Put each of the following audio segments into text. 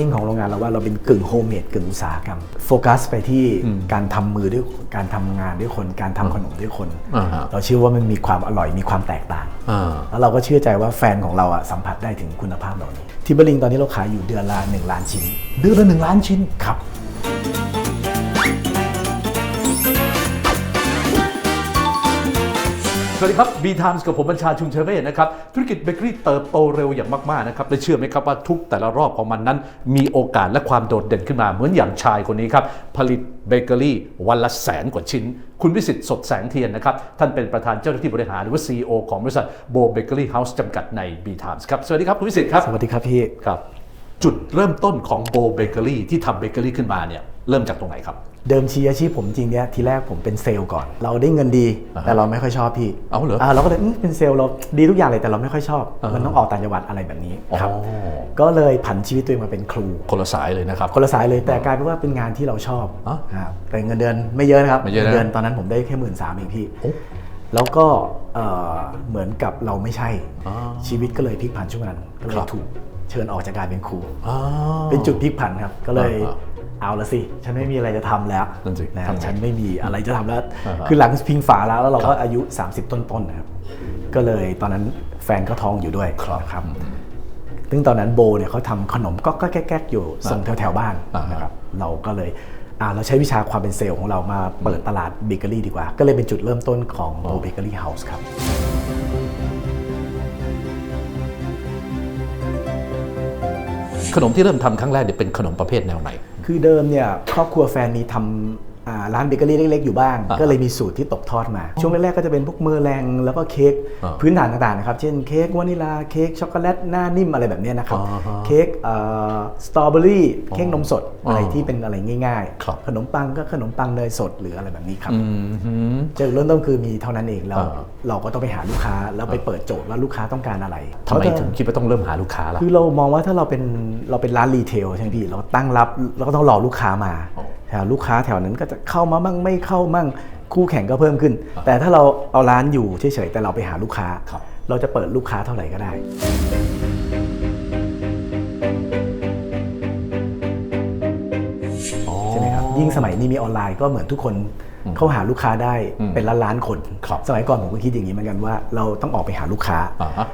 นิ่งของโรงงานเราว่าเราเป็นกึ่งโฮมเมดกึ่งอุตสาหกรรม โฟกัสไปที่การทำมือด้วยการทำงานด้วยคน การทำขนมด้วยคนอ่าฮะเราเชื่อว่ามันมีความอร่อยมีความแตกต่างอ่าแล้วเราก็เชื่อใจว่าแฟนของเราอะสัมผัสได้ถึงคุณภาพเหล่านี้ทิบเบอร์ลิงตอนนี้เราขายอยู่เดือนละ1ล้านชิ้น เดือนละหนึ่งล้านชิ้นครับ วัสดีครับ B Times กับผมบัญชาชุมเชเวศนะครับ ธุรกิจเบเกอรี่เติบโตเร็วอย่างมาก ๆ นะครับและเชื่อไหมครับว่าทุกแต่ละรอบของมันนั้น มีโอกาสและความโดดเด่นขึ้นมาเหมือนอย่างชายคนนี้ครับ ผลิตเบเกอรี่วันละแสนกว่าชิ้น คุณวิสิตสดแสงเทียนนะครับ ท่านเป็นประธานเจ้าหน้าที่บริหารหรือว่า CEO ของบริษัทโบเบเกอรี่เฮาส์จำกัดใน B Times ครับ สวัสดีครับคุณวิสิตครับ สวัสดีครับพี่ ครับ จุดเริ่มต้นของโบเบเกอรี่ที่ทำเบเกอรี่ขึ้นมาเนี่ย เริ่มจากตรงไหนครับ เดิมชีอาชีพผมจริงเนี่ยทีแรกผมเป็นเซลล์ก่อน เราได้เงินดี อ่าฮะแต่เราไม่ค่อยชอบพี่เอาเหรอเราก็เลยอืมเป็นเซลล์เราดีทุกอย่างเลยแต่เราไม่ค่อยชอบ อ่าฮะ มันต้องออกต่างจังหวัดอะไรแบบนี้ครับอ๋อก็เลยผันชีวิตตัวเองมาเป็นครู คนละสายเลยนะครับ คนละสายเลยแต่กลายเป็นว่าเป็นงานที่เราชอบอ๋อครับแต่เงินเดือนไม่เยอะนะครับไม่เยอะนะ งินเดือนตอนนั้นผมได้แค่หมื่นสามเองพี่ โอ้ แล้วก็เอ่อเหมือนกับเราไม่ใช่อ๋อชีวิตก็เลยพลิกผันช่วงนั้นก็เลคยรับถูกเชิญออกจากการเป็นครูอ่าเป็นจุดพลิกผันครับ ก็เลยอ่า เอาละสิ ฉันไม่มีอะไรจะทำแล้วนั่นสินะทำไงฉันไม่มีอะไรจะทำแล้วอ่าฮะคือหลังพิงฝาแล้วแล้วเราครัก็บอายุ 30 ต้นๆนะครับ ก็เลยตอนนั้นแฟนก็ท้องอยู่ด้วยครับนะครับซึ่งตอนนั้นโบเนี่ยเขาทำขนมก็ก็แก๊กๆอยู่ส่งแถวๆบ้านอ่าฮะนะครับ เราก็เลยอ่าเราใช้วิชาความเป็นเซลล์ของเรามาเปิดตลาดเบเกอรี่ดีกว่า ก็เลยเป็นจุดเริ่มต้นของโบเบเกอรี่เฮาส์ครับขนมที่เริ่มทำครั้งแรกเนี่ยเป็นขนมประเภทแนวไหน คือเดิมเนี่ยครอบครัวแฟนมีทำอ่า ร้านเบเกอรี่เล็กๆอยู่บ้างอ่าก็เลยมีสูตรที่ตกทอดมา ช่วงแรกๆก็จะเป็นพวกเมอร์แรงแล้วก็เค้กอ่าพื้นฐานต่างๆนะครับ เช่นเค้กวานิลาเค้กช็อกโกแลตหน้านิ่มอะไรแบบเนี้ยนะครับอ่าฮะเค้กสตรอเบอรี่เค้กนมสดอ๋อออะไรที่เป็นอะไรง่ายครับขนมปังก็ขนมปังเนยสดหรืออะไรแบบนี้ครับอืมฮึจุดเริ่มต้นคือมีเท่านั้นเองแล้วอ่าเราก็ต้องไปหาลูกค้าแล้วไปเปิดโจทย์ว่าลูกค้าต้องการอะไรทำไมเพราะถ้าถึงคิดว่าต้องเริ่มหาลูกค้าล่ะคือเรามองว่าถ้าเราเป็นเราเป็นร้านรีเทลใช่ไหมพี่เราตั้งรับเราก็ต้องรอลูกค้ามาอ๋อแถว ลูกค้าแถวนั้นก็จะเข้ามามั่งไม่เข้ามั่งคู่แข่งก็เพิ่มขึ้น แต่ถ้าเราเอาร้านอยู่เฉยๆแต่เราไปหาลูกค้าครับเราจะเปิดลูกค้าเท่าไหร่ก็ได้อ๋อใช่ไหมครับยิ่งสมัยนี้มีออนไลน์ก็เหมือนทุกคนเข้าหาลูกค้าได้อืมเป็นล้านล้านๆคนครับสมัยก่อนผมก็คิดอย่างนี้เหมือนกันว่าเราต้องออกไปหาลูกค้าอ่าฮะ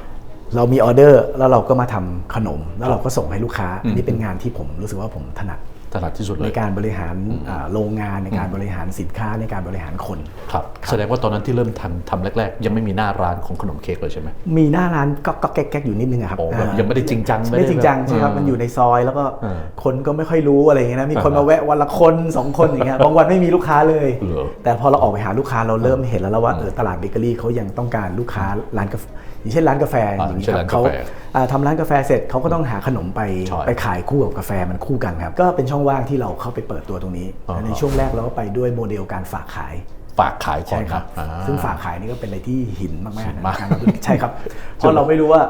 เรามีออเดอร์แล้วเราก็มาทำขนม แล้วเราก็ส่งให้ลูกค้าอืมอันนี้เป็นงานที่ผมรู้สึกว่าผมถนัด ถนัดที่สุดเลในยการบริหารอ่าโรงงานในการบริหารสินค้าในการบริหารคนครับแสดงว่าตอนนั้นที่เริ่มทำทำแรก ๆ ยังไม่มีหน้าร้านของขนมเค้กเลยใช่ไหมมีหน้าร้านก็ก็แก๊กๆอยู่นิดนึงอะครับโอ้แบบอ่ายังไม่ได้จริงจังไม่ไม่ได้จริงจังแบบใช่ครับอืมมันอยู่ในซอย แล้วก็เออคนก็ไม่ค่อยรู้อะไรอย่างเงี้ยนะมีคนอ่าฮะมาแวะวันละคนสองคนอย่างเงี้ยบางวันไม่มีลูกค้าเลยเหรอแต่พอเราออกไปหาลูกค้าเราเริ่มเห็นแล้วแล้วว่าเออตลาดเบเกอรี่เขายังต้องการลูกค้าร้านกาแฟ อย่างเช่นร้านกาแฟอ่าอย่างนี้เช่นครัร้าบนเขากาแฟอ่าทำร้านกาแฟเสร็จเขาก็ต้องหาขนมไปใช่ไปขายคู่กับกาแฟมันคู่กันครับ ก็เป็นช่องว่างที่เราเข้าไปเปิดตัวตรงนี้อ่าฮะในช่วงแรกเราก็ไปด้วยโมเดลการฝากขายฝากขายก่อใช่นครับนะอ่าซึ่งฝากขายนี่ก็เป็นอะไรที่หินมากหิๆนนะมากการลงทุนใช่ครับเพราะเราไม่รู้ว่า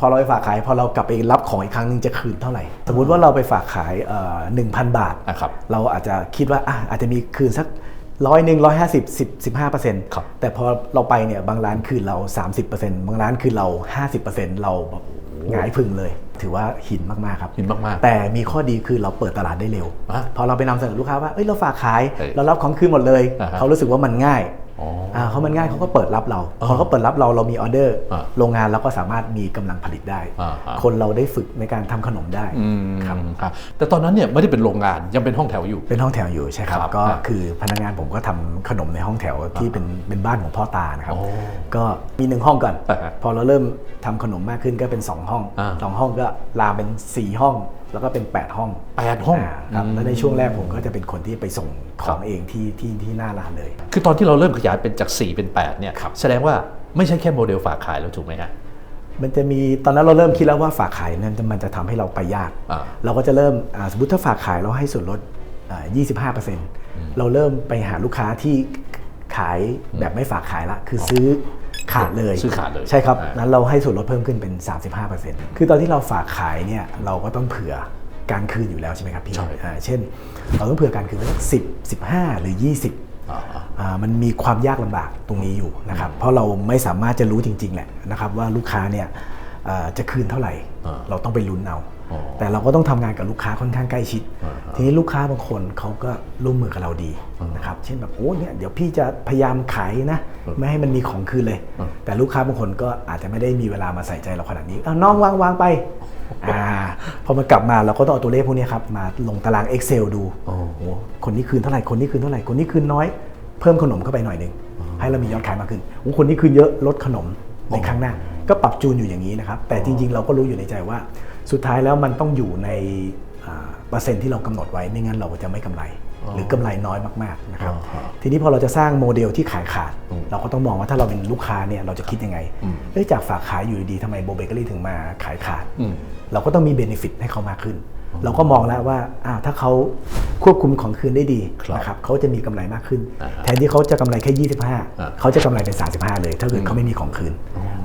พอเราไปฝากขายพอเรากลับไปรับของอีกครั้งหนึงจะคืนเท่าไหร่ สมมุติว่าเราไปฝากขายหนึ่งพันบาทนะครับเราอาจจะคิดว่าอะอาจจะมีคืนสัก ร้อยหนึ่งร้อยห้าสิบสิบสิบห้าเปอร์เซ็นต์ครับแต่พอเราไปเนี่ยบางร้านคืนเรา30%บางร้านคืนเรา50%เราแบบหงายพึงเลย ถือว่าหินมากๆครับหินมากๆ แต่มีข้อดีคือเราเปิดตลาดได้เร็วอะพอเราไปนำเสนอลูกค้าว่าเอ้ยเราฝากขายเอ้ยเรารับของคืนหมดเลยอ่าฮะเขารู้สึกว่ามันง่ายอ๋ออ่า เขามันง่ายเขาก็เปิดรับเราพอเขาเปิดรับเราเรามีออเดอร์อ่าโรงงานเราก็สามารถมีกำลังผลิตได้อ่าฮะคนเราได้ฝึกในการทำขนมได้อืมครับครับแต่ตอนนั้นเนี่ยไม่ได้เป็นโรงงานยังเป็นห้องแถวอยู่ เป็นห้องแถวอยู่ใช่ครับครับก็อ่าคือพนักงานผมก็ทำขนมในห้องแถวที่เป็นเป็นบ้านของพ่อตานะครับโอ้ก็มีหนึ่งห้องก่อนอ่าฮะพอเราเริ่มทำขนมมากขึ้นก็เป็น 2 ห้องอ่าสองห้องก็ลามเป็น 4 ห้อง แล้วก็เป็น 8 ห้องแปดห้องาครับอืมแล้วในช่วงแรกผมก็จะเป็นคนที่ไปส่งขครัอบงเองที่ที่ที่หน้าร้านเลย คือตอนที่เราเริ่มขยายเป็นจาก 4 เป็น8เนี่ยครับแสดงว่าไม่ใช่แค่โมเดลฝากขายแล้วถูกไหมฮะมันจะมีตอนนั้นเราเริ่มคิดแล้วว่าฝากขายนั้นมันจะทำให้เราไปยากอ่าเราก็จะเริ่มอ่าสมมติถ้าฝากขายเราให้ส่วนลดอ่า25%เราเริ่มไปหาลูกค้าที่ขายแบบไม่ฝากขายละ คือซื้อ ขาดเลยซื้อขาดเลยใช่ครับอ่านั้นเราให้ส่วนลดเพิ่มขึ้นเป็น 35%คือตอนที่เราฝากขายเนี่ยเราก็ต้องเผื่อการคืนอยู่แล้วใช่ไหมครับพี่ใช่อ่าเช่น เราต้องเผื่อการคืนไว้สัก10 15หรือ20อ่าอ่ามันมีความยากลำบากตรงนี้อยู่นะครับ เพราะเราไม่สามารถจะรู้จริง ๆ แหละนะครับว่าลูกค้าเนี่ยอ่าจะคืนเท่าไหร่อ่าเราต้องไปลุ้นเอาอ๋อ แต่เราก็ต้องทำงานกับลูกค้าค่อนข้างใกล้ชิดอ่าฮะทีนี้ลูกค้าบางคนเขาก็ร่วมมือกับเราดีนะครับเช่นแบบโอ้เนี่ยเดี๋ยวพี่จะพยายามขายนะ ไม่ให้มันมีของคืนเลยอ่าแต่ลูกค้าบางคนก็อาจจะไม่ได้มีเวลามาใส่ใจเราขนาดนี้เอาน้องวางวางไปอ่าพอมันกลับมาเราก็ต้องเอาตัวเลขพวกเนี้ยครับมาลงตาราง Excel ดูโอ้โอ้คนนี้คืนเท่าไหร่คนนี้คืนเท่าไหร่คนนี้คืนน้อย เพิ่มขนมเข้าไปหน่อยหนึ่งให้เรามียอดขายมากขึ้นโอ้คนนี้คืนเยอะลดขนมในครั้งหน้า ก็ปรับจูนอยู่อย่างนี้นะครับแต่จริง ๆ เราก็รู้อยู่ในใจว่า สุดท้ายแล้วมันต้องอยู่ในอ่าเปอร์เซ็นต์ที่เรากำหนดไว้ไม่งั้นเราจะไม่กำไร หรือกำไรน้อยมากๆนะครับอ่าฮะทีนี้พอเราจะสร้างโมเดลที่ขายขาดอืมเราก็ต้องมองว่าถ้าเราเป็นลูกค้าเนี่ยเราจะคิดยังไงอืมเอ้ยจากฝากขายอยู่ดีๆทำไมโบเบเกอรี่ถึงมาขายขาดอืมเราก็ต้องมีเบนฟิตให้เขามากขึ้น เราก็มองแล้วว่าอ้าวถ้าเขาควบคุมของคืนได้ดีครับนะครับเขาจะมีกำไรมากขึ้นอ่าฮะแทนที่เขาจะกำไรแค่อ่า25 เขาจะกำไรเป็น 35 เลย ถ้าเกิดเขาไม่มีของคืน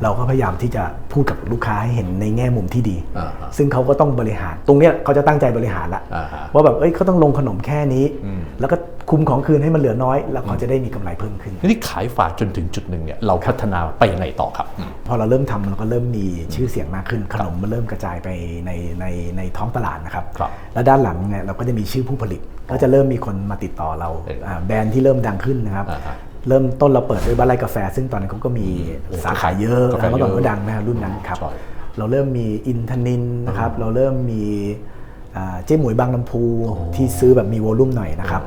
เราก็พยายามที่จะพูดกับลูกค้าให้เห็นในแง่มุมที่ดีอ่าฮะซึ่งเขาก็ต้องบริหาร ตรงเนี้ยเขาจะตั้งใจบริหารละอ่าฮะว่าแบบเอ้ยเขาต้องลงขนมแค่นี้อืมแล้วก็ คุมของคืนให้มันเหลือน้อย แล้วเขาจะได้มีกำไรเพิ่มขึ้นทีนี้ขายฝากจนถึงจุดหนึ่งเนี่ยเราพัฒนาไปยังไงต่อครับอืมพอเราเริ่มทำเราก็เริ่มมีชื่อเสียงมากขึ้นขนมมันเริ่มกระจายไปในในในท้องตลาดนะครับครับแล้วด้านหลังเนี่ยเราก็จะมีชื่อผู้ผลิต ก็จะเริ่มมีคนมาติดต่อเราเอออ่าแบรนด์ที่เริ่มดังขึ้นนะครับอ่าฮะเริ่มต้นเราเปิดด้วยบ้านไร่กาแฟ ซึ่งตอนนั้นเขาก็มีโอ้สาขาเยอะกาแฟนะเมื่อก่อนเยอะก็ดังนะครับรุ่นนั้นครับใช่เราเริ่มมีอินทนินนะครับเราเริ่มมีอ่าเจ๊หมวยบางลำพูที่ซื้อแบบมีวอลลุ่มหน่อยนะครับ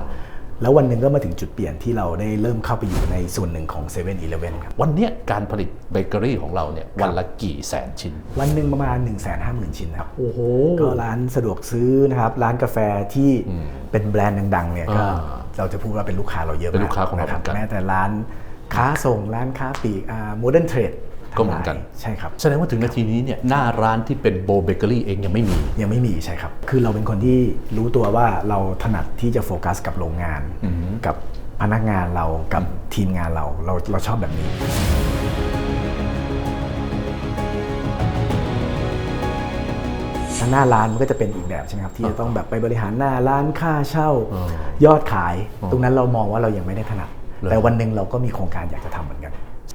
แล้ววันหนึ่งก็มาถึงจุดเปลี่ยนที่เราได้เริ่มเข้าไปอยู่ในส่วนหนึ่งของ7 e เ e ่ e อครับวันเนี้ยการผลิตเบเกอรี่ของเราเนี่ยวันละกี่แสนชิ้น วันหนึ่งประมาณ 1 5 0 0 0 0 ชิ้นครับ โอ้โห ก็ร้านสะดวกซื้อนะครับ ร้านกาแฟที่อืมเป็นแบรนด์ดังๆเนี่ยก็อ่าเราจะพูดว่าเป็นลูกค้าเราเยอะมากเป็นลูกค้าของเรานะครัเหมือนกัน แม้แต่ร้านค้าส่งร้านค้าปลีกโมเดิร์นเทรด ก็เหมือนกันใช่ครับแสดงว่าถึงนาทีนี้เนี่ยหน้าร้านที่เป็นโบเบเกอรี่เองยังไม่มียังไม่มีใช่ครับ คือเราเป็นคนที่รู้ตัวว่าเราถนัดที่จะโฟกัสกับโรงงานอืมกับพนักงานเรากับทีมงานเราเราเราชอบแบบนี้ทางหน้าร้านมันก็จะเป็นอีกแบบใช่ไหมครับที่จะต้องแบบไปบริหารหน้าร้านค่าเช่าอ๋อยอดขาย ตรงนั้นเรามองว่าเรายังไม่ได้ถนัดเลยแต่วันหนึ่งเราก็มีโครงการอยากจะทำเหมือนกัน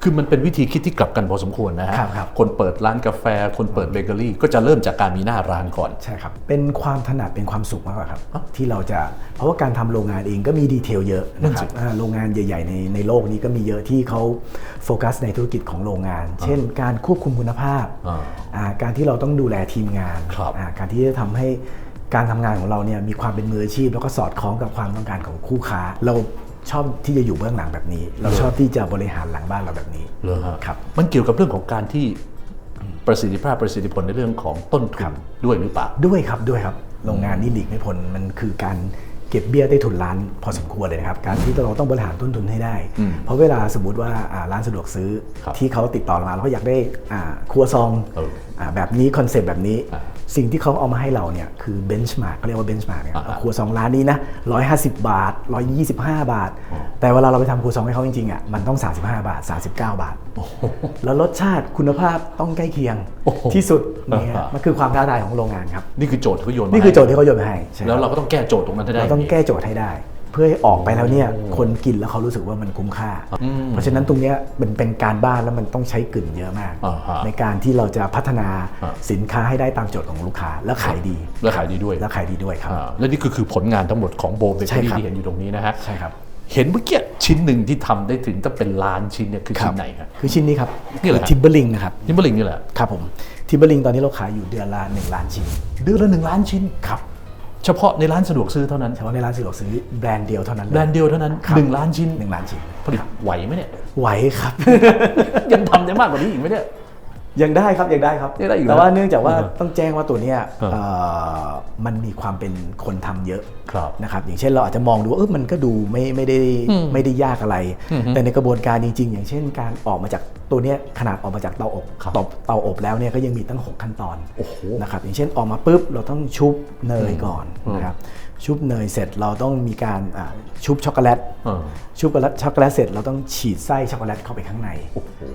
คือมันเป็นวิธีคิดที่กลับกันพอสมควรนะฮะครับครับคนเปิดร้านกาแฟ คนเปิดเบเกอรี่ ก็จะเริ่มจากการมีหน้าร้านก่อน ใช่ครับ เป็นความถนัดเป็นความสุขมากกว่าครับ ที่เราจะ เพราะว่าการทำโรงงานเองก็มีดีเทลเยอะนะครับอ่าโรงงานใหญ่ ๆ ในในโลกนี้ก็มีเยอะที่เขาโฟกัสในธุรกิจของโรงงาน เช่น การควบคุมคุณภาพอ่าอ่าการที่เราต้องดูแลทีมงานครับอ่าการที่จะทำให้การทำงานของเราเนี่ยมีความเป็นมืออาชีพ แล้วก็สอดคล้องกับความต้องการของคู่ค้า เรา ชอบที่จะอยู่เบื้องหลังแบบนี้ เราชอบที่จะบริหารหลังบ้านเราแบบนี้เหรอฮะครับ มันเกี่ยวกับเรื่องของการที่ประสิทธิภาพประสิทธิผลในเรื่องของต้นทุนด้วยหรือเปล่าด้วยครับด้วยครับโรงงานนี่หลีกไม่พ้นมันคือการเก็บเบี้ยใต้ถุนร้านพอสมควรเลยนะครับการที่เราต้องบริหารต้นทุนให้ได้อืมเพราะเวลาสมมติว่าอ่าร้านสะดวกซื้อครับที่เขาติดต่อเรามาแล้วเขาอยากได้อ่าครัวซองเอออ่า แบบนี้คอนเซปต์แบบนี้อ่าสิ่งที่เขาเอามาให้เราเนี่ยคือเบนช์มาร์กเขาเรียกว่าเบนช์มาร์กเนี่ยอ่าเอาครัวซองร้านนี้นะ150บาท125บาท แต่เวลาเราไปทำครัวซองให้เขาจริงๆอะมันต้อง35บาท39บาท แล้วรสชาติคุณภาพต้องใกล้เคียงโอ้โหที่สุดเนี่ยอ่าฮะมันคือความท้าทายของโรงงานครับ นี่คือโจทย์ที่เขาโยนมานี่คือโจทย์ให้ที่เขาโยนมาให้ใช่แล้วเราก็ต้องแก้โจทย์ตรงนั้นให้ได้เราต้องแก้โจทย์ให้ได้เพื่อให้ออกไปแล้วเนี่ยคนกินแล้วเขารู้สึกว่ามันคุ้มค่าอืมเพราะฉะนั้นตรงเนี้ยเป็นเป็นการบ้านแล้วมันต้องใช้กลิ่นเยอะมากอ่าฮะในการที่เราจะพัฒนาอ่าสินค้าให้ได้ตามโจทย์ของลูกค้าแล้วขายดี และขายดีด้วยแล้วขายดีด้วยครับอ่าและนี่ก็คือผลงานทั้งหมดของโบเบเกใช่อรี่ครับที่เห็นอยู่ตรงนี้นะฮะใช่ครับเห็นเมื่อกี้ชิ้นหนึ่งที่ทำได้ถึงจะเป็นล้านชิ้นเนี่ยคือชิ้นไหนครับคือชิ้นนี้ครับนี่เหรอฮะทิมเบอร์ลิงนะครับนิมเบอร์ลิงนี่แหละครับผมทิมเบอร์ลิงตอนนี้เราขายอยู่เดือนละ1ล้านชิ้น เดือนละหนึ่งล้านชิ้นครับ เฉพาะในร้านสะดวกซื้อเท่านั้นเฉพาะในร้านสะดวกซื้อแบรนด์เดียวเท่านั้นลยแบรนด์เดียวเท่านั้นครับหนึ่งล้านชิ้นหนึ่งล้านชิ้นผลิตไหวไหมเนี่ยไหวครับ ยังทำได้มากกว่านี้อีกไหมเนี่ย ยังได้ครับยังได้ครับยังได้อยู่นะแต่ว่าเนื่องจากว่าเออต้องแจ้งว่าตัวเนี้ยเออเอ่อมันมีความเป็นคนทำเยอะครับนะครับอย่างเช่นเราอาจจะมองดูว่าเออมันก็ดูไม่ไม่ได้อืมไม่ได้ยากอะไรอือฮึแต่ในกระบวนการจริง ๆ อย่างเช่น การออกมาจากตัวเนี้ยขนาดออกมาจากเตาอบครับตบเตาอบแล้วเนี่ยก็ยังมีตั้ง 6 ขั้นตอนโอ้โหนะครับอย่างเช่นออกมาปุ๊บเราต้องชุบเนยก่อนอืมนะครับ ชุบเนยเสร็จเราต้องมีการอ่าชุบช็อกโกแลตเออชุบช็อกโกแลตช็อกโกแลตเสร็จเราต้องฉีดไส้ช็อกโกแลตเข้าไปข้างใน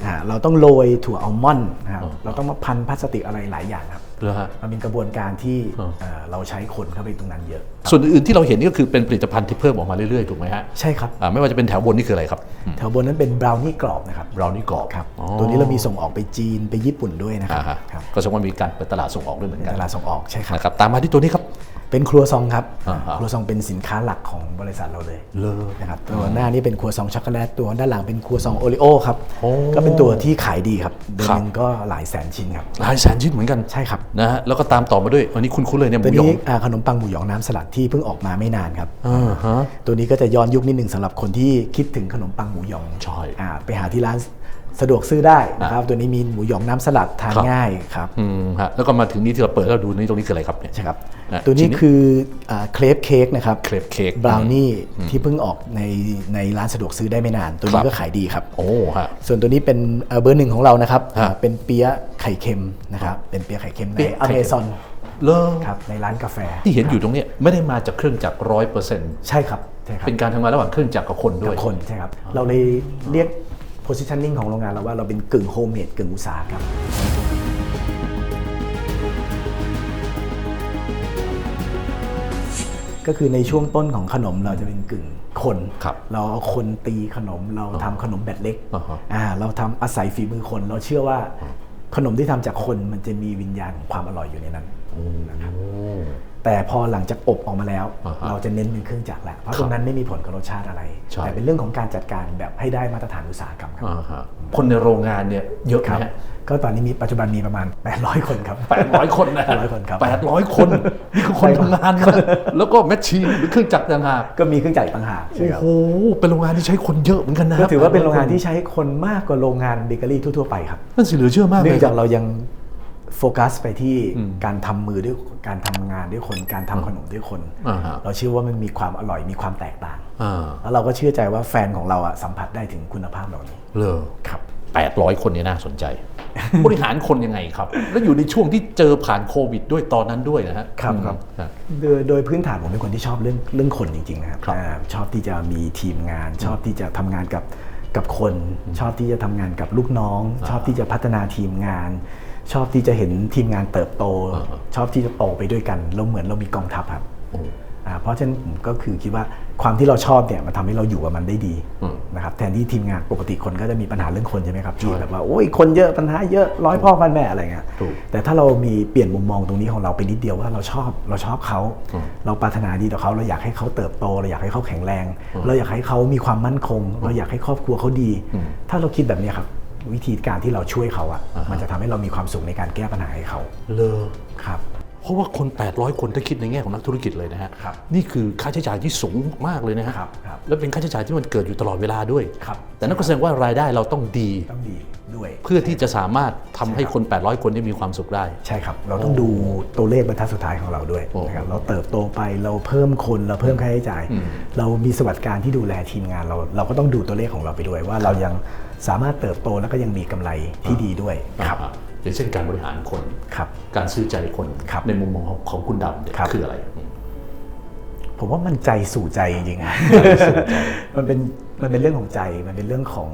อ่าเราต้องโรยถั่วอัลมอนด์นะครับเราต้องมาพันพลาสติกอะไรหลายอย่างครับเหรอฮะมันเป็นกระบวนการที่อ่าเอ่อเราใช้คนเข้าไปตรงนั้นเยอะ ส่วนอื่นๆที่เราเห็นนี่ก็คือเป็นผลิตภัณฑ์ที่เพิ่มออกมาเรื่อยๆถูกไหมฮะใช่ครับอ่าไม่ว่าจะเป็นแถวบนนี่คืออะไรครับ แถวบนนั้นเป็นบราวนี่กรอบนะครับเรานี่กรอบครับอ๋อตัวนี้เรามีส่งออกไปจีนไปญี่ปุ่นด้วยนะครัอ่าบฮะครับก็แสดงว่ามีการเปิดตลาดส่งออกด้วยเหมือนเป็นกันตลาดส่งออกใช่ครับนะครับตามมาที่ตัวนี้ครับ เป็นครัวซองครับอ่าฮะครัวซองเป็นสินค้าหลักของบริษัทเราเลยเลอนะครับตัวหน้านี่เป็นครัวซองช็อกโกแลตตัวด้านหลังเป็นครัวซองโอริโอครับโอ้ก็เป็นตัวที่ขายดีครับเดือนครับหนึงก็หลายแสนชิ้นครับหลายแสนชิ้นเหมือนกันใช่ครับนะฮะแล้วก็ตามต่อมาด้วยวันนี้คุณคุ้นๆเลยเนี่ยหตัวมูหยองนี้อ่าขนมปังหมูหยองน้ำสลัดที่เพิ่งออกมาไม่นานครับอ่าฮะตัวนี้ก็จะย้อนยุคนิดหนึ่งสำหรับคนที่คิดถึงขนมปังหมูหยองใช่อ่าไปหาที่ร้าน สะดวกซื้อได้นะครับตัวนี้มีหมูหยองน้ำสลัดทานครับง่ายครับอืมฮะแล้วก็มาถึงนี้ที่เราเปิดแล้วดูนี่ตรงนี้คืออะไรครับเนี่ยใช่ครับอะตัวชิ้นี้นนี้คือเครปเค้กนะครับเครปเค้กบราวนี่ที่เพิ่งออกในในร้านสะดวกซื้อได้ไม่นาน ตัวครันี้บก็ขายดีครับโอ้ฮะส่วนตัวนี้เป็นเอ่อเบอร์หนึ่งของเรานะครับฮะอ่าเป็นเปี๊ยะไข่เค็มนะครับเป็นเปี๊ยะไข่เค็มในเปี๊ยะอไข่เมเค็มซอนเลอครับในร้านกาแฟที่เห็นอยู่ตรงเนี้ยไม่ได้มาจากเครื่องจักรร้อยเปอร์เซ็นต์ใช่ครับใช่ครับเป็นการทำงานระหว่างเครื่องจักรกับคนด้กัวยบคนใช่ครับเราเลยเรียก positioning ของโรงงานเราว่าเราเป็นกึ่งโฮมเมดกึ่งอุตสาหกรรมก็คือในช่วงต้นของขนมเราจะเป็นกึ่งคนครับเราเอาคนตีขนมเราทำขนมแบบเล็กอ่าฮะอ่าเราทำอาศัยฝีมือคน เราเชื่อว่าขนมที่ทำจากคนมันจะมีวิญญาณของความอร่อยอยู่ในนั้นนะครับโอ้ แต่พอหลังจากอบออกมาแล้ว อ่าฮะเราจะเน้นเป็นเครื่องจักรแหละเพราะครับตรงนั้นไม่มีผลกับรสชาติอะไร ใช่ แต่เป็นเรื่องของการจัดการแบบให้ได้มาตรฐานอุตสาหกรรมครับอ่าฮะคนในโรงงานเนี่ยเยอะไหคมรับ ฮะก็ตอนนี้มีปัจจุบันมีประมาณ 800 คนครับ แปดร้อยคนนะ800คนครับ แปดร้อยคนนี่คือคนทำงานนะแล้วก็แมชชีนหรือเครื่องจักรต่างหากก็มีเครื่องจักรต่างหากใช่โอ้ครับ โหเป็นโรงงานที่ใช้คนเยอะเหมือนกันนะก็ถือว่าเป็นโรงงานที่ใช้คนมากกว่าโรงงานเบเกอรี่ทั่วๆไปครับ นั่นสิเหลือเชื่อมากเลเนื่องย จากเรายัง โฟกัสไปที่อืมการทำมือด้วยการทำงานด้วยคน การทำขนมด้วยคนอ่าฮะเราเชื่อว่ามันมีความอร่อยมีความแตกต่างอ่าแล้วเราก็เชื่อใจว่าแฟนของเราอะสัมผัสได้ถึงคุณภาพเหล่านี้เลอครับแปดร้อยคนเนี่ยน่าสนใจ บริหารคนยังไงครับ แล้วอยู่ในช่วงที่เจอผ่านโควิด ด้วยตอนนั้นด้วยนะฮะครับครับอืมโดยโดยพื้นฐานผมเป็นคนที่ชอบเรื่องเรื่องคนจริงๆนะครับครับอ่าชอบที่จะมีทีมงาน ชอบที่จะทำงานกับกับคน ชอบที่จะทำงานกับลูกน้อง ชอบที่จะพัฒนาทีมงาน ชอบที่จะเห็นทีมงานเติบโต ชอบที่จะโตไปด้วยกันเราเหมือนเรามีกองทัพครับโอ้อ่าเพราะฉะนั้นผมก็คือคิดว่าความที่เราชอบเนี่ยมันทำให้เราอยู่กับมันได้ดีอืมนะครับแทนที่ทีมงานปกติคนก็จะมีปัญหาเรื่องคนใช่ไหมครับที่แบบว่าโอ้ยคนเยอะปัญหาเยอะร้อยพ่อพันแม่อะไรเงี้ยถูกแต่ถ้าเรามีเปลี่ยนมุมมองตรงนี้ของเราไปนิดเดียวว่าเราชอบเราชอบเขาอืมเราปรารถนาดีต่อเขาเราอยากให้เขาเติบโต เราอยากให้เขาแข็งแรง เราอยากให้เขามีความมั่นคง เราอยากให้ครอบครัวเขาดีอืมถ้าเราคิดแบบเนี้ยครับ วิธีการที่เราช่วยเขาอะอ่าฮะมันจะทำให้เรามีความสุขในการแก้ปัญหาให้เขาเลอครับเพราะว่าคน 800 คนถ้าคิดในแง่ของนักธุรกิจเลยนะฮะครับนี่คือค่าใช้จ่ายที่สูงมากเลยนะฮะครับครับแล้วเป็นค่าใช้จ่ายที่มันเกิดอยู่ตลอดเวลาด้วยครับแต่นั่นก็แสดงว่ารายได้เราต้องดีต้องดีด้วย เพื่อที่จะสามารถทำให้คน 800 คนได้มีความสุขได้ ใช่ครับ เราต้องดูตัวเลขบรรทัดสุดท้ายของเราด้วยโอ้นะครับ เราเติบโตไป เราเพิ่มคน เราเพิ่มค่าใช้จ่ายอืมเรามีสวัสดิการที่ดูแลทีมงานเรา เราก็ต้องดูตัวเลขของเราไปด้วยว่าเรายัง สามารถเติบโตแล้วก็ยังมีกำไรที่ดีด้วยครับอ่าอย่างเช่นการบริหารคนครับการซื้อใจคนครับในมุมมองของของคุณดำเนี่ยครับคืออะไรอืมผมว่ามันใจสู่ใจจริงๆอะมันเป็นมันเป็นเรื่องของใจมันเป็นเรื่องของ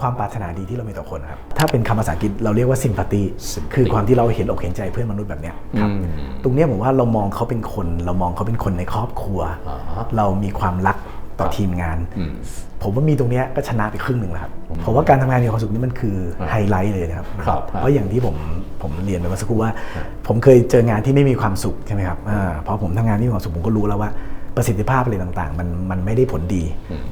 ความปรารถนาดีที่เรามีต่อคนครับ ถ้าเป็นคำภาษาอังกฤษเราเรียกว่า sympathy sympathy คือความที่เราเห็นอกเห็นใจเพื่อนมนุษย์แบบเนี้ยครับอืมตรงเนี้ยผมว่าเรามองเขาเป็นคน เรามองเขาเป็นคนในครอบครัวอ่าฮะเรามีความรัก ต่อทีมงานอืมผมว่ามีตรงเนี้ยก็ชนะไปครึ่งหนึ่งแล้วครับ ผมว่าการทำงานมีความสุขนี่มันคือไฮไลท์เลยนะครับครับ เพราะอย่างที่ผมผมเรียนไปเมื่อสักครู่ว่า ผมเคยเจองานที่ไม่มีความสุขใช่ไหมครับอ่าพอผมทำงานที่มีความสุขผมก็รู้แล้วว่าประสิทธิภาพอะไรต่างๆ มันมันไม่ได้ผลดี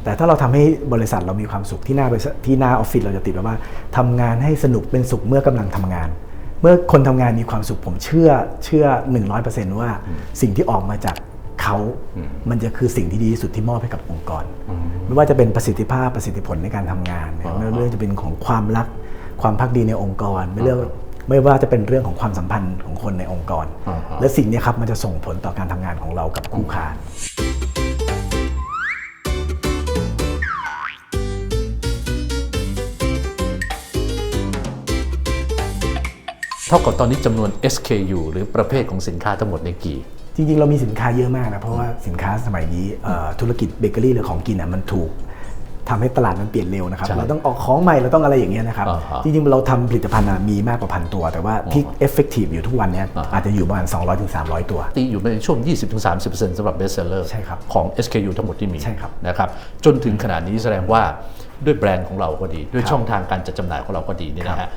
แต่ถ้าเราทำให้บริษัทเรามีความสุขที่หน้าบริษัทที่หน้าออฟฟิศเราจะติดไว้ว่าทำงานให้สนุกเป็นสุขเมื่อกำลังทำงาน เมื่อคนทำงานมีความสุขผมเชื่อเชื่อ 100%ว่าสิ่งที่ออกมาจาก เขามันจะคือสิ่งที่ดีที่สุดที่มอบให้กับองค์กร ไม่ว่าจะเป็นประสิทธิภาพประสิทธิผลในการทำงานนะครับไม่ว่าเรื่องจะเป็นของความรัก ความพักดีในองค์กร ไม่เรื่องไม่ว่าจะเป็นเรื่องของความสัมพันธ์ของคนในองค์กรอ่าฮะและสิ่งเนี้ยครับมันจะส่งผลต่อการทำงานของเรากับคู่ค้าเท่ากับตอนนี้จำนวน SKU หรือประเภทของสินค้าทั้งหมดในยกี่ จริง ๆ เรามีสินค้าเยอะมากนะเพราะว่าสินค้าสมัยนี้เอ่อธุรกิจเบเกอรี่หรือของกินอะมันถูกทำให้ตลาดมันเปลี่ยนเร็วนะครับใช่เราต้องออกของใหม่ เราต้องอะไรอย่างเงี้ยนะครับอ่าฮะจริงๆ เราทำผลิตภัณฑ์อะมีมากกว่าพันตัว แต่ว่าที่เอฟเฟกตีฟอยู่ทุกวันเนี้ยอ่าฮะอาจจะอยู่ประมาณ 200-300ตัว ตีอยู่ในช่วง 20-30%สำหรับ best seller ใช่ครับของ SKU ทั้งหมดที่มีใช่ครับนะครับ จนถึงขนาดนี้แสดงว่าด้วยแบรนด์ของเราก็ดี ด้วยครับช่องทางการจัดจำหน่ายของเราก็ดีเนี่ยนะครัฮะบ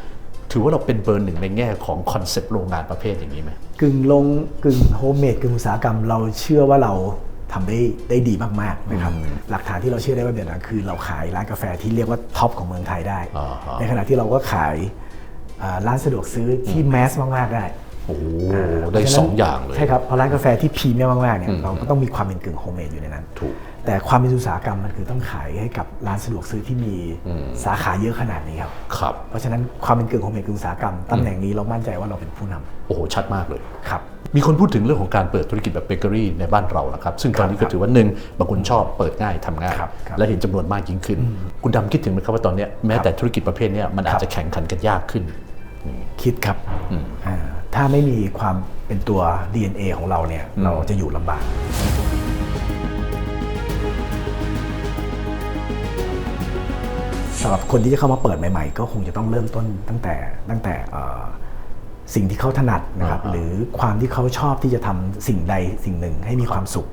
ถือว่าเราเป็นเบอร์หนึ่งในแง่ของคอนเซปต์โรงงานประเภทอย่างนี้ไหมกึ่งลงกึ่งโฮมเมดกึ่งอุตสาหกรรมเราเชื่อว่าเราทำได้ได้ดีมากๆนะครับหลักฐานที่เราเชื่อได้ว่าเดี๋ยวนะคือเราขายร้านกาแฟที่เรียกว่าท็อปของเมืองไทยได้อ่าฮะในขณะที่เราก็ขายอ่าร้านสะดวกซื้อที่แมสมากๆได้ โอ้โหอ่าได้เพระฉะนั้นสองอย่างเลย ใช่ครับเพราะร้านกาแฟที่พรีเมียมมากๆเนี่ยอืมเราก็ต้องมีความเป็นกึ่งโฮมเมดอยู่ในนั้นถูกแต่ความเป็นอุตสาหกรรมมันคือต้องขายให้กับร้านสะดวกซื้อที่มีสาขาเยอะขนาดนี้ครับครับ เพราะฉะนั้นความเป็นกึ่งโฮมเมดกึ่งอุตสาหกรรมตำแหน่งนี้เรามั่นใจว่าเราเป็นผู้นำโอ้โหชัดมากเลยครับมีคนพูดถึงเรื่องของการเปิดธุรกิจแบบเบเกอรี่ในบ้านเรานะครับ ซึ่งตอนนี้ก็ถือว่าหนึ่งบางคนชอบเปิดง่ายทำง่ายครับครับและเห็นจำนวนมากยิ่งขึ้น คุณดำคิดถึงไหมครับว่าตอนเนี้ยแม้แต่ธุรกิจประเภทเนี้ยมันอาจจะแข่งขันกันยากขึ้น คิดครับอ่า ถ้าไม่มีความเป็นตัว DNA ของเราเนี่ยเราจะอยู่ลำบาก สำหรับคนที่จะเข้ามาเปิดใหม่ ๆ ก็คงจะต้องเริ่มต้นตั้งแต่ตั้งแต่เอ่อสิ่งที่เขาถนัดนะครับอ่าฮะหรือความที่เขาชอบที่จะทำสิ่งใดสิ่งหนึ่งให้มีความสุข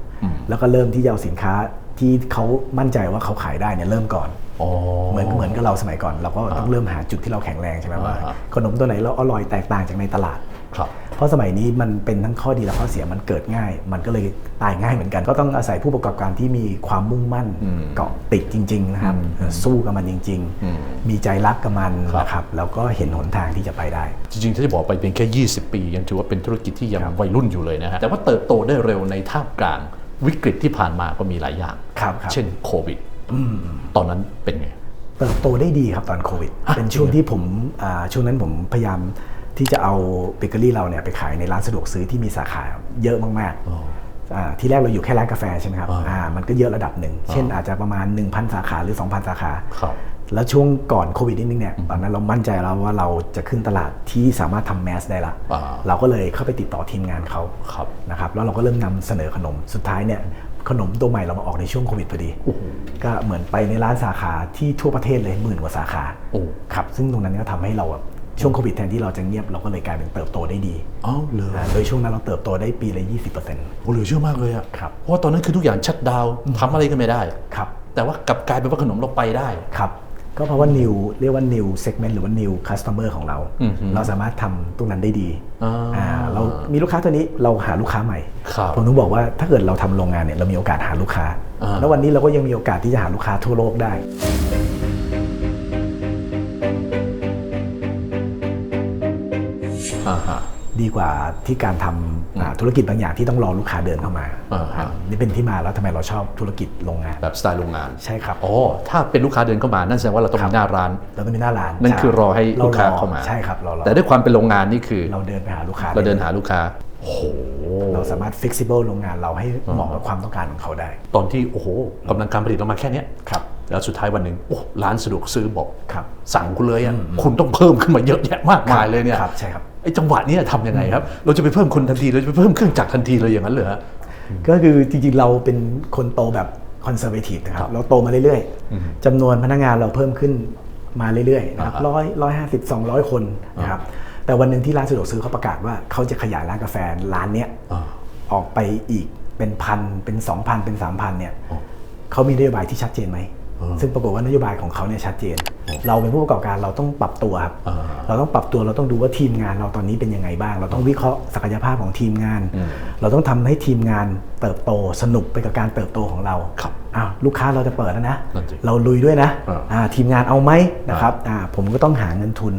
แล้วก็เริ่มที่จะเอาสินค้าที่เขามั่นใจว่าเขาขายได้เนี่ยเริ่มก่อน อ๋อ เหมือนเหมือนกับเราสมัยก่อนเราก็ต้องเริ่มหาจุดที่เราแข็งแรงใช่ไหมว่าอ่าฮะขนมตัวไหนเราอร่อยแตกต่างจากในตลาดครับ เพราะสมัยนี้มันเป็นทั้งข้อดีและข้อเสียมันเกิดง่าย มันก็เลยตายง่ายเหมือนกัน ก็ต้องอาศัยผู้ประกอบการที่มีความมุ่งมั่นอืมเกาะติดจริง ๆ นะครับเออสู้กับมันจริงอืมๆมีใจรักกับมันครับนะครับแล้วก็เห็นหนทางที่จะไปได้ จริงๆ ถ้าจะบอกไปเป็นแค่ 20 ปี ยังถือว่าเป็นธุรกิจที่ยังครับวัยรุ่นอยู่เลยนะฮะแต่ว่าเติบโตได้เร็วในท่ามกลางวิกฤตที่ผ่านมาก็มีหลายอย่างครับครับเช่นโควิดตอนนั้นเป็นไงเติบโตได้ดีครับตอนโควิด เป็นช่วงที่ผมอ่าช่วงนั้นผมพยายาม ที่จะเอาเบเกอรี่เราเนี่ยไปขายในร้านสะดวกซื้อที่มีสาขาเยอะมากอ๋อๆอ่าที่แรกเราอยู่แค่ร้านกาแฟใช่ไหมครับอ่าอ่ามันก็เยอะระดับหนึ่ง เช่นอาจจะประมาณ 1,000 สาขาหรือ 2,000 สาขาครับแล้วช่วงก่อนโควิดนิดนึงเนี่ยตอนนั้นเรามั่นใจแล้วว่าเราจะขึ้นตลาดที่สามารถทำแมสได้ละอ่าเราก็เลยเข้าไปติดต่อทีมงานเขาครับนะครับแล้วเราก็เริ่มนำเสนอขนมสุดท้ายเนี่ยขนมตัวใหม่เรามาออกในช่วงโควิดพอดี ก็เหมือนไปในร้านสาขาที่ทั่วประเทศเลยหมื่นกว่าสาขาโอ้ครับซึ่งตรงนั้นก็ทำให้เราแบบ ช่วงโควิดแทนที่เราจะเงียบเราก็เลยกลายเป็นเติบโตได้ดีอ้าวเลยอ่าโดยช่วงนั้นเราเติบโตได้ปีละ20%โอ้เหลือเชื่อมากเลยอะครับ เพราะว่าตอนนั้นคือทุกอย่างชัดดาวน์ทำอะไรก็ไม่ได้ ครับ แต่ว่ากลับกลายเป็นว่าขนมเราไปได้ ครับก็เพราะว่า new เรียกว่า new segment หรือว่า new customer ของเรา อืมฮึเราสามารถทำตรงนั้นได้ดีอ่าอ่าเรามีลูกค้าตัวนี้เราหาลูกค้าใหม่ ครับผมต้องบอกว่าถ้าเกิดเราทำโรงงานเนี่ยเรามีโอกาสหาลูกค้า อ่า แล้ววันนี้เราก็ยังมีโอกาสที่จะหาลูกค้าทั่วโลกได้ ดีกว่าที่การทำอ่าธุรกิจบางอย่างที่ต้องรอลูกค้าเดินเข้ามาอ่าฮะครับนี่เป็นที่มาแล้วทำไมเราชอบธุรกิจโรงงาน แบบสไตล์โรงงาน ใช่ครับอ๋อถ้าเป็นลูกค้าเดินเข้ามา นั่นแสดงว่าเราต้องครัมีบหน้าร้าน เราต้องมีหน้าร้าน นั่นคือรอให้รลูกค้าเข้ามา ใช่ครับเรารอแต่ด้วยความเป็นโรงงานนี่คือ เราเดินไปหาลูกค้า เราเดินหาลูกค้าโอ้โหเราสามารถ flexible โรงงานเราให้เหมาะกับความต้องการของเขาได้ ตอนที่โอ้โหกำลังการผลิตเรามาแค่เนี้ยครับแล้วสุดท้ายวันหนึ่งโอ้ร้านสะดวกซื้อบอกครับสั่งคุณเลยอะคุณต้องเพิ่มขึ้นมาเยอะแยะมากมายเลยเนี่ยครับใช่ครับ ไอ้จังหวะเนี้ยทำยังไงครับ เราจะไปเพิ่มคนทันที เราจะไปเพิ่มเครื่องจักรทันทีเลยอย่างนั้นเหรอฮะก็คือจริงๆเราเป็นคนโตแบบคอนเซอร์เวทีฟนะคครัรับบเราโตมาเรื่อยๆจำนวนพนักงานเราเพิ่มขึ้นมาเรื่อยๆนะครับอ่าฮะร้อยร้อยห้าสิบสองร้อยคนนะครับแต่วันหนึ่งที่ร้านสะดวกซื้อเขาประกาศว่าเขาจะขยายร้านกาแฟร้านเนี้ยอ่าออกไปอีกเป็นพันเป็นสองพันเป็นสามพันเนี่ยเขามีนโยบายที่ชัดเจนไหม ซึ่งปรากฏว่านโยบายของเขาเนี่ยชัดเจน เราเป็นผู้ประกอบการเราต้องปรับตัวครับอ่าเราต้องปรับตัวเราต้องดูว่าทีมงานเราตอนนี้เป็นยังไงบ้าง เราต้องวิเคราะห์ศักยภาพของทีมงาน เราต้องทำให้ทีมงานเติบโตสนุกไปกับการเติบโตของเราครับอ้าวลูกค้าเราจะเปิดแล้วนะนั่นสิเราลุยด้วยนะอ่าอ่าทีมงานเอาไหมนะครับอ่าผมก็ต้องหาเงินทุน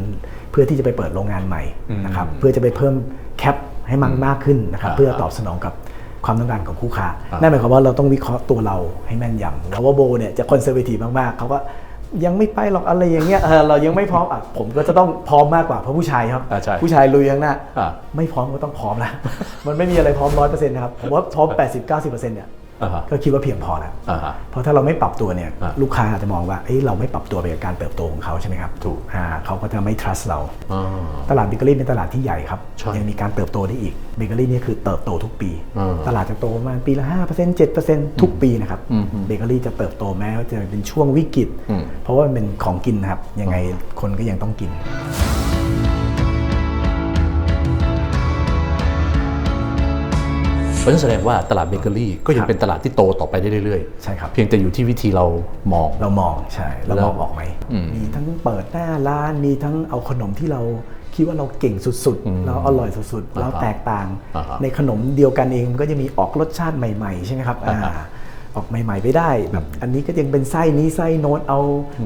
เพื่อที่จะไปเปิดโรงงานใหม่นะครับเพื่อจะไปเพิ่มแคปให้มันมากขึ้นนะครับอ่าเพื่อตอบสนองกับ ความต้องการของคู่ค้าอ่านั่นั่นหมายความว่าเราต้องวิเคราะห์ตัวเราให้แม่นยำแล้วว่าโบเนี่ยจะคอนเซอร์เวทีฟมากๆเขาก็ยังไม่ไปหรอกอะไรอย่างเงี้ยเออเรายังไม่พร้อมอะผมก็จะต้องพร้อมมากกว่าเพราะผู้ชายครับอ่าใช่ผู้ชายลุยข้างหน้าอ่าไม่พร้อมก็ต้องพร้อมแล้วมันไม่มีอะไรพร้อมร้อยเปอร์เซ็นต์นะครับผมว่าพร้อม80-90%เนี่ยอ่าฮะ ก็คิดว่าเพียงพอแล้วอ่าฮะเพราะถ้าเราไม่ปรับตัวเนี่ยอ่าลูกค้าอาจจะมองว่าเอ้ยเราไม่ปรับตัวไปกับการเติบโตของเขาใช่ไหมครับถูกอ่าเขาก็จะไม่ trust เราอ่าตลาดเบเกอรี่เป็นตลาดที่ใหญ่ครับใช่ยังมีการเติบโตได้อีกเบเกอรี่นี่คือเติบโตทุกปีอ่าตลาดจะโตประมาณปีละ5% 7%ทุกปีนะครับอืมอืมเบเกอรี่จะเติบโตแม้ว่าจะเป็นช่วงวิกฤตอืมเพราะว่ามันเป็นของกินนะครับยังไงคนก็ยังต้องกิน เพราะฉะนั้นแสดงว่าตลาดเบเกอรี่ก็ยัคงรับเป็นตลาดที่โตต่อไปได้เรื่อยๆ ใช่ครับ เพียงแต่อยู่ที่วิธีเรามอง เรามองใช่เราแล้วมองออกไหมอืมมีทั้งเปิดหน้าร้าน มีทั้งเอาขนมที่เราคิดว่าเราเก่งสุดอืมๆเราอร่อยสุดๆอ่าฮะเราแตกต่างอ่าฮะในขนมเดียวกันเองมันก็จะมีออกรสชาติใหม่ๆ ใช่ไหมครับอ่าฮะอ่าออกใหม่ ๆ ไปได้แบบอันนี้ก็ยังเป็นไส้นี้ไส้โน้ตเอา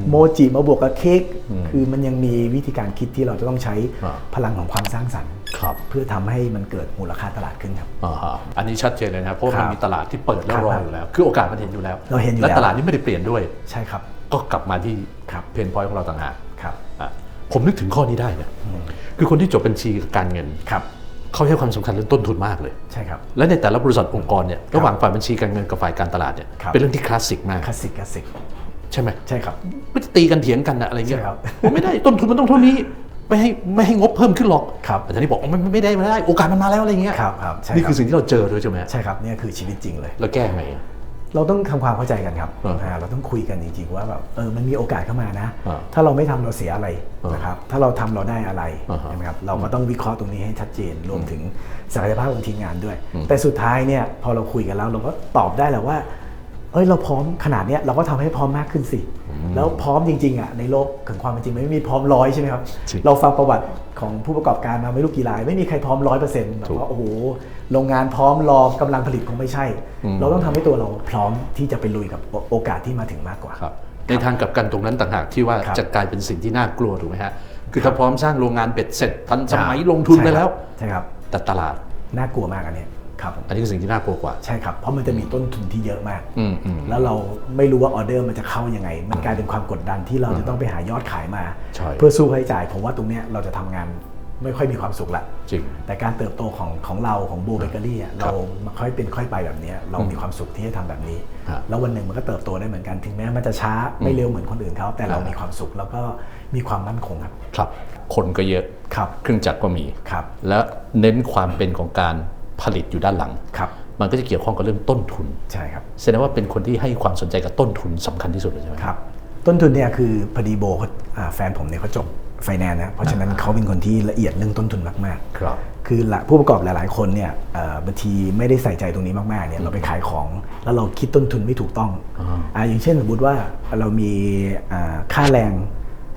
โมจิมาบวกกับเค้กอืมคือมันยังมีวิธีการคิดที่เราจะต้องใช้อ่าพลังของความสร้างสรรค์ ครับเพื่อทำให้มันเกิดมูลค่าตลาดขึ้นครับอ่าฮะอันนี้ชัดเจนเลยนะครับเพราะว่าครัมันบมีตลาดที่เปิดแล้วครับรออยู่แล้ว คือโอกาสมันเห็นอยู่แล้วเราเห็นอยู่และแล้วตลาดนี้ไม่ได้เปลี่ยนด้วยใช่ครับ ก็กลับมาที่ครับเพนพอยต์ของเราต่างหากครับอะผมนึกถึงข้อนี้ได้เนี่ยคือคนที่จบบัญชีกับการเงินครับเขาให้ความสำคัญเรื่องต้นทุนมากเลยใช่ครับและในแต่ละบริษัทองค์กรเนี่ยระหว่างฝ่ายบัญชีการเงินกับฝ่ายการตลาดเนี่ยครับเป็นเรื่องที่คลาสสิกมากคลาสสิกคลาสสิกใช่ไหมใช่ครับไม่ได้ตีกันเถียงกันอะอะไรเงี้ยใช่ครับไม่ได้ต้นทุนมันต้องเท่านี้ ไม่ให้ไม่ให้งบเพิ่มขึ้นหรอกครับแต่ทีนี้บอกอ๋อไม่ไม่ได้ไม่ได้โอกาสมันมาแล้วอะไรเงี้ยครับครับใช่นี่ครับคือสิ่งที่เราเจอด้วยใช่ไหมใช่ครับเนี่ยคือชีวิตจริงเลยแล้วแก้ไงเราต้องทำความเข้าใจกันครับอ่าอ่าเราต้องคุยกันจริงๆว่าแบบเออมันมีโอกาสเข้ามานะอ่าถ้าเราไม่ทำเราเสียอะไรอ่านนะครับถ้าเราทำเราได้อะไรอ่าฮะใช่ไหมครับเราก็ต้องวิเคราะห์ตรงนี้ให้ชัดเจนรวมถึงศักยภาพของทีมงานด้วยอืมแต่สุดท้ายเนี่ยพอเราคุยกันแล้วเราก็ตอบได้แหละว่าเอ้ยเราพร้อมขนาดเนี้ยเราก็ทำให้พร้อมมากขึ้นสิ แล้วพร้อมจริงๆอะในโลกของความเป็นจริงมันไม่มีพร้อมร้อยใช่ไหมครับจริงเราฟังประวัติของผู้ประกอบการมาไม่รู้กี่ราย ไม่มีใครพร้อมร้อยเปอร์เซ็นต์แบบถูกว่าโอ้โหโรงงานพร้อมรอกำลังผลิตคงไม่ใช่อืมเราต้องทำให้ตัวเราพร้อมที่จะไปลุยกับโอโอกาสที่มาถึงมากกว่าครับในทางกลับกันตรงนั้นต่างหากที่ว่าครับจะกลายเป็นสิ่งที่น่ากลัวถูกไหมฮะคือถ้าพร้อมสร้างโรงงานเบ็ดเสร็จทันสมัยลงทุนไปแล้วใช่ครับแต่ตลาดน่ากลัวมากอันเนี้ย ครับอันนี้คือสิ่งที่น่ากลัวกว่า ใช่ครับ เพราะมันจะมีต้นทุนที่เยอะมาก อืมอืม แล้วเราไม่รู้ว่าออเดอร์มันจะเข้ายังไง มันกลายเป็นความกดดันที่เราจะต้องไปหายอดขายมา ใช่ เพื่อสู้ค่าใช้จ่าย ผมว่าตรงเนี้ยเราจะทำงานไม่ค่อยมีความสุขละ จริง แต่การเติบโตของของเราของบูเบเกอรี่อะครัเราบค่อยเป็นค่อยไปแบบเนี้ยเรามีความสุขที่จะทำแบบนี้ ฮะแล้ววันหนึ่งมันก็เติบโตได้เหมือนกันถึงแม้มันจะช้าไม่เร็วเหมือนคนอื่นเขาแต่เรามีความสุขแล้วก็มีความมั่นคงครับ ครับ คนก็เยอะ ครับ เครื่องจักรก็มี ครับ และเน้นความเป็นของการ ผลิตอยู่ด้านหลัง ครับ มันก็จะเกี่ยวข้องกับเรื่องต้นทุน ใช่ครับ แสดงว่าเป็นคนที่ให้ความสนใจกับต้นทุนสำคัญที่สุดเลยใช่ไหม ครับ ต้นทุนเนี่ยคือพอดีโบเขาอ่าแฟนผมเนี่ยเขาจบไฟแนนซ์นะ เพราะฉะนั้นเขาเป็นคนที่ละเอียดเรื่องต้นทุนมากๆ ครับคือละผู้ประกอบหลาย ๆ คนเนี่ยเอ่อบางทีไม่ได้ใส่ใจตรงนี้มาก ๆ เนี่ยเราไปขายของ แล้วเราคิดต้นทุนไม่ถูกต้องอ่าอ่าอย่างเช่นสมมติว่าเรามีอ่าค่าแรง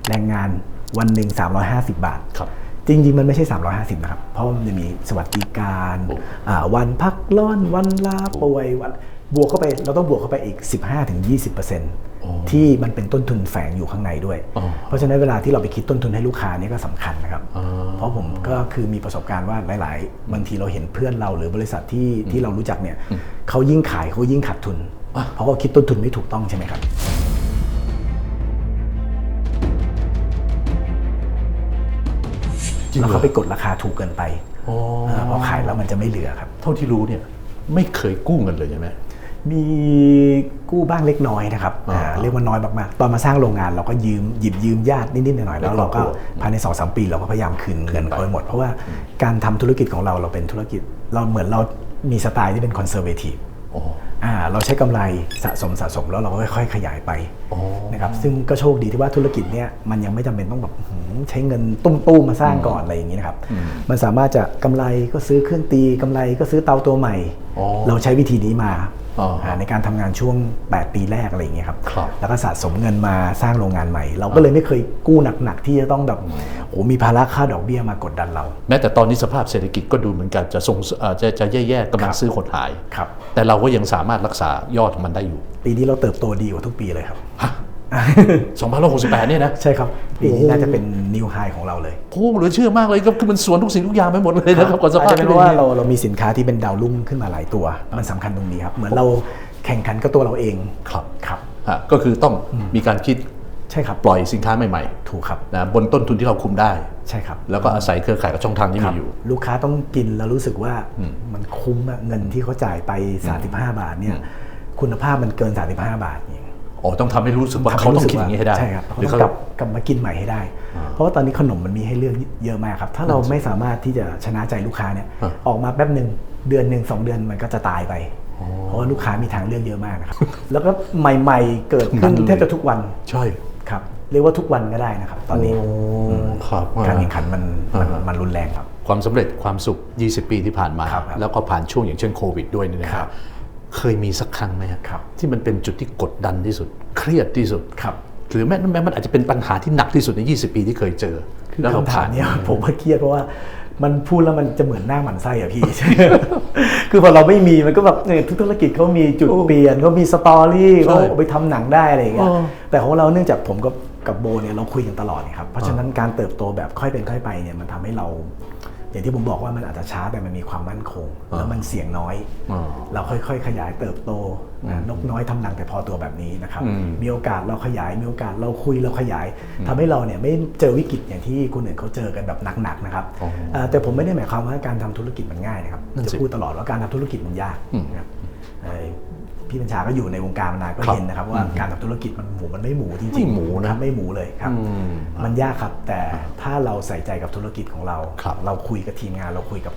แรงงานวันหนึ่ง350 บาท ครับ จริง ๆ มันไม่ใช่ 350 นะครับ เพราะมันจะมีสวัสดิการโอ้อ่าวันพักร้อนวันลาป่วยวันบวกเข้าไปเราต้องบวกเข้าไปอีก 15-20%ที่มันเป็นต้นทุนแฝงอยู่ข้างในด้วยอ๋อเพราะฉะนั้นเวลาที่เราไปคิดต้นทุนให้ลูกค้านี่ก็สำคัญนะครับอ๋อเพราะผมก็คือมีประสบการณ์ว่าหลาย ๆ บางทีเราเห็นเพื่อนเราหรือบริษัทที่ที่เรารู้จักเนี่ยเขายิ่งขายเขายิ่งขาดทุนอะเพราะเขาคิดต้นทุนไม่ถูกต้องใช่ไหมครับ จริงแล้วเหรอเขาไปกดราคาถูกเกินไปอ๋อาพอขายแล้วมันจะไม่เหลือครับ เท่าที่รู้เนี่ยไม่เคยกู้เงินเลยใช่ไหม มีกู้บ้างเล็กน้อยนะครับอ่าอ่าเรียกว่าน้อยมากๆ ตอนมาสร้างโรงงานเราก็ยืมหยิบยืมญาตินิดๆหน่อยๆแล้วเราก็ในครอบครัวภายใน2อสปีเราก็พยายามคืนเงินเขาไปหมด เพราะว่าการทำธุรกิจของเราเราเป็นธุรกิจ เราเหมือนเรามีสไตล์ที่เป็นคอนเซอร์เวทีฟโอ้ อ่าเราใช้กำไรสะสมสะสมแล้วเราก็ค่อยๆขยายไปอ๋อนะครับซึ่งก็โชคดีที่ว่าธุรกิจเนี่ยมันยังไม่จำเป็นต้องแบบหืมใช้เงินตุ้มๆมาสร้างก่อนอะไรอย่างนี้นะครับอืมมันสามารถจะกำไรก็ซื้อเครื่องตีกำไรก็ซื้อเตาตัวใหม่อ๋อเราใช้วิธีนี้มาอ๋ออ่า ในการทำงานช่วง 8 ปีแรกอะไรอย่างเงี้ยครับครับแล้วก็สะสมเงินมาสร้างโรงงานใหม่ เราก็เลยไม่เคยกู้หนักๆที่จะต้องแบบโอ้มีภาระค่าดอกเบี้ยมากดดันเรา แม้แต่ตอนนี้สภาพเศรษฐกิจก็ดูเหมือนกันจะทรงเอ่อจะจะแย่ๆกำลังซื้อหดหายครับแต่เราก็ยังสามารถรักษายอดของมันได้อยู่ ปีนี้เราเติบโตดีกว่าทุกปีเลยครับ 2568 เนี่ยนะ ใช่ครับปีนี้โอ้น่าจะเป็นนิวไฮของเราเลยโอ้เหลือเชื่อมากเลยครับคือมันสวนทุกสิ่งทุกอย่างไปหมดเลยนะครับกับสภาพอาจจะเป็นที่เพราะว่าป็นเราเรามีสินค้าที่เป็นดาวรุ่งขึ้นมาหลายตัว มันสำคัญตรงนี้ครับ เหมือนเราแข่งขันกับตัวเราเองครับครับฮะก็คือต้องมีการคิดใช่ครับปล่อยสินค้าใหม่ถูกครับๆนะบนต้นทุนที่เราคุมได้ใช่ครับ แล้วก็อาศัยเครือข่ายกับช่องทางที่ครัมีบอยู่ ลูกค้าต้องกินแล้วรู้สึกว่าอืมมันคุ้มอะเงินที่เขาจ่ายไป 35 บาทเนี่ยอืมคุณภาพมันเกิน 35 บาทอย่างเงี้ย อ๋อต้องทำให้รู้สึกว่าเขาต้องคิดอย่างนี้ให้ได้ใช่ครับหรือเขาเขาต้องกลับกลับมากินใหม่ให้ได้ เพราะว่าตอนนี้ขนมมันมีให้เลือกเยอะมากครับ ถ้าเราไม่สามารถที่จะชนะใจลูกค้าเนี่ยอ่าออกมาแป๊บหนึ่งเดือนหนึ่งสองเดือนมันก็จะตายไป เพราะว่าลูกค้ามีทางเลือกเยอะมากนะครับแล้วก็ใหม่ ๆ เกิดขึ้นแทบจะทุกวันใช่ครับเรียกว่าทุกวันก็ได้นะครับ ตอนนี้โอ้ครับการแข่งขันมันมันอ่ามัมันรุนแรงครับ ความสำเร็จความสุข 20 ปีที่ผ่านมาครับแล้วก็ผ่านช่วงอย่างเช่นโควิดด้วยเนี่ยนะคครัรับบ เคยมีสักครั้งไหมฮะครับที่มันเป็นจุดที่กดดันที่สุด เครียดที่สุดครับหรือแม้แม้มันอาจจะเป็นปัญหาที่หนักที่สุดใน 20 ปีที่เคยเจอแล้วเราคำถาผ่ามนเนี่ยผมว่าเครียดเพราะว่ามันพูดแล้วมันจะเหมือนหน้าหมันไส้อะพี่ คือพอเราไม่มีมันก็แบบเนี่ยทุกธุรกิจเขามีจุดเปลี่ยนเขามีสตอรี่ใช่เขาเอาไปทำหนังได้อะไรอย่างเงี้ยเออแต่ของเราเนื่องจากผมกับกับโบเนี่ยเราคุยกันตลอดนะครับเพราะฉะนั้นการเติบโตแบบค่อยเป็นค่อยไปเนี่ยมันทำให้เรา อย่างที่ผมบอกว่ามันอาจจะช้าแต่มันมีความมั่นคง แล้วมันเสี่ยงน้อยอ่าเราค่อยๆ ขยายเติบโตนะนกน้อยทำหนังแต่พอตัวแบบนี้นะครับอืมมีโอกาสเราขยายมีโอกาสเราคุยเราขยายทำให้เราเนี่ยไม่เจอวิกฤตอย่างที่คนอื่นเขาเจอกันแบบหนักๆนะครับอ๋อเอ่อแต่ผมไม่ได้หมายความว่าการทำธุรกิจมันง่ายนะครับนั่นสิจะพูดตลอดว่าการทำธุรกิจมันยากอืมนะครับเอ่อ พี่บัญชาก็อยู่ในวงการมานานก็ครับเห็นนะครับ ว่าการทำธุรกิจมันหมูมันไม่หมูจริงๆไม่หมูนะครับไม่หมูเลยครับอืมมันยากครับแต่ถ้าเราใส่ใจกับธุรกิจของเราครับเราคุยกับทีมงานเราคุยกับ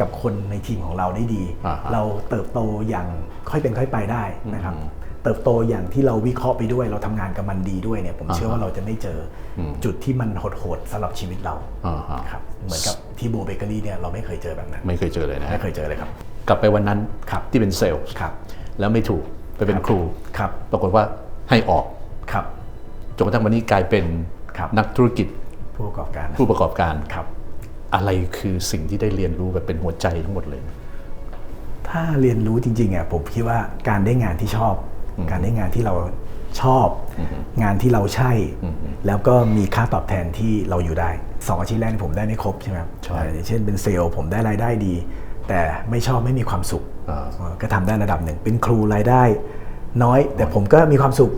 กับคนในทีมของเราได้ดีอ่าฮะเราเติบโตอย่างค่อยเป็นค่อยไปได้นะครับอืมเติบโตอย่างที่เราวิเคราะห์ไปด้วย เราทำงานกับมันดีด้วยเนี่ย ผมอ่าฮะเชื่อว่าเราจะไม่เจออมจุดที่มันโหดๆสำหรับชีวิตเราอ่าฮะครับเหมือนกับที่โบเบเกอรี่เนี่ยเราไม่เคยเจอแบบนั้น ไม่เคยเจอเลยนะฮะไม่เคยเจอเลยครับ กลับไปวันนั้นครับที่เป็นเซลล์ครับ แล้วไม่ถูกไปเป็นครูครับปรากฏว่าให้ออกครับจนกระทั่งวันนี้กลายเป็นครับนักธุรกิจผู้ประกอบการผู้ประกอบการครับ อะไรคือสิ่งที่ได้เรียนรู้แบบเป็นหัวใจทั้งหมดเลย ถ้าเรียนรู้จริงๆอะผมคิดว่าการได้งานที่ชอบ การได้งานที่เราชอบ งานที่เราใช่ แล้วก็มีค่าตอบแทนที่เราอยู่ได้สองอาชีพแรกนี่ผมได้ไม่ครบใช่ไหมครับใช่เอ่ออย่างเช่นเป็นเซลล์ผมได้รายได้ดี แต่ไม่ชอบไม่มีความสุขอ่าเออ ก็ทำได้ระดับหนึ่ง เป็นครูรายได้น้อย แต่ผมก็มีความสุข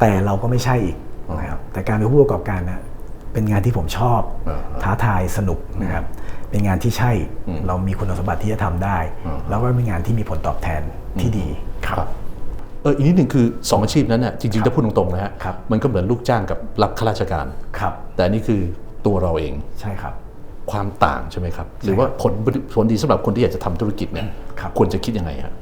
แต่เราก็ไม่ใช่อีกนะครับแต่การเป็นผู้ประกอบการนะเป็นงานที่ผมชอบอ่าท้าทายสนุกนะครับเป็นงานที่ใช่อืมเรามีคุณสมบัติที่จะทำได้อ่าแล้วก็เป็นงานที่มีผลตอบแทนที่ดีครับเอออีกนิดหนึ่งคือสองอาชีพนั้นน่ะจริงๆถ้าพูดตรงๆนะฮะครับมันก็เหมือนลูกจ้างกับรับข้าราชการครับแต่อันนี่คือตัวเราเองใช่ครับ ความต่างใช่ไหมครับ หรือว่าผลผลดีสำหรับคนที่อยากจะทำธุรกิจเนี่ยครับควรจะคิดยังไงฮะ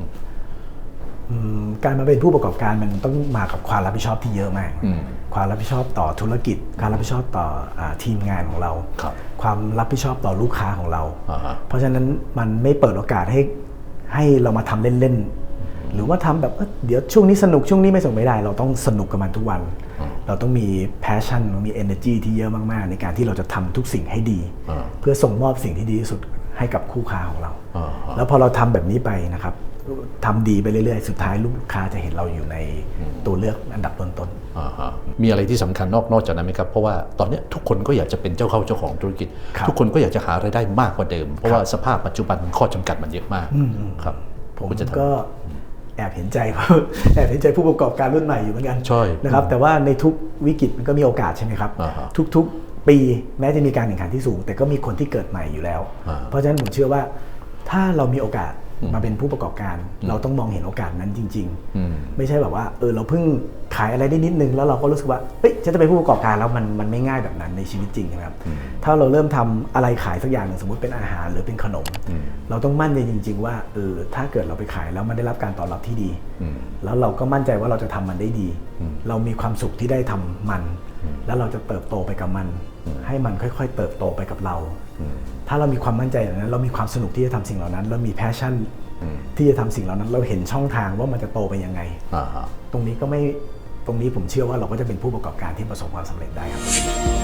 อืมการมาเป็นผู้ประกอบการมันต้องมากับความรับผิดชอบที่เยอะมากอืมความรับผิดชอบต่อธุรกิจ ความรับผิดชอบต่ออาทีมงานของเราครับความรับผิดชอบต่อลูกค้าของเราอ่าฮะเพราะฉะนั้นมันไม่เปิดโอกาสให้ให้เรามาทำเล่นๆ หรือว่าทำแบบเอ้ยเดี๋ยวช่วงนี้สนุกช่วงนี้ไม่สนุกไม่ได้ เราต้องสนุกกับมันทุกวัน เราต้องมี passion เรามี energy ที่เยอะมาก ๆ ในการที่เราจะทำทุกสิ่งให้ดีอ่าเพื่อส่งมอบสิ่งที่ดีที่สุดให้กับคู่ค้าของเราอ่าฮะแล้วพอเราทำแบบนี้ไปนะครับทำดีไปเรื่อยๆ สุดท้ายลูกค้าจะเห็นเราอยู่ในตัวเลือกอันดับต้นอ่าฮะมีอะไรที่สำคัญนอกนอกจากนั้นไหมครับ เพราะว่าตอนเนี้ยทุกคนก็อยากจะเป็นเจ้าเข้าเจ้าของธุรกิจครับทุกคนก็อยากจะหารายได้มากกว่าเดิม เพราะว่าสภาพปัจจุบันข้อจำกัดมันเยอะมากครับๆผมควรจะทำก็ แอบเห็นใจเขาแอบเห็นใจผู้ประกอบการรุ่นใหม่อยู่เหมือนกันใช่นะครับแต่ว่าในทุกวิกฤตมันก็มีโอกาสใช่ไหมครับอ่าฮะทุกๆปีแม้จะมีการแข่งขันที่สูง แต่ก็มีคนที่เกิดใหม่อยู่แล้วอ่าเพราะฉะนั้นผมเชื่อว่าถ้าเรามีโอกาส มาเป็นผู้ประกอบการ เราต้องมองเห็นโอกาสนั้นจริงอืมๆไม่ใช่แบบว่าเออเราเพิ่งขายอะไรได้นิดนึงแล้วเราก็รู้สึกว่าเฮ้ยฉันจะเป็นผู้ประกอบการแล้วมันมันไม่ง่ายแบบนั้นในชีวิตจริงนะครับถ้าเราเริ่มทำอะไรขายสักอย่างหนึ่งสมมติเป็นอาหารหรือเป็นขนม เราต้องมั่นใจจริง ๆ ว่าเออถ้าเกิดเราไปขายแล้วมันได้รับการตอบรับที่ดีอืมแล้วเราก็มั่นใจว่าเราจะทำมันได้ดี เรามีความสุขที่ได้ทำมัน แล้วเราจะเติบโตไปกับมัน ให้มันค่อย ๆ เติบโตไปกับเรา ถ้าเรามีความมั่นใจอย่างนั้น เรามีความสนุกที่จะทำสิ่งเหล่านั้น เรามีแพชชั่นที่จะทำสิ่งเหล่านั้น เราเห็นช่องทางว่ามันจะโตไปยังไงอ่าฮะตรงนี้ก็ไม่ตรงนี้ผมเชื่อว่าเราก็จะเป็นผู้ประกอบการที่ประสบความสำเร็จได้ครับ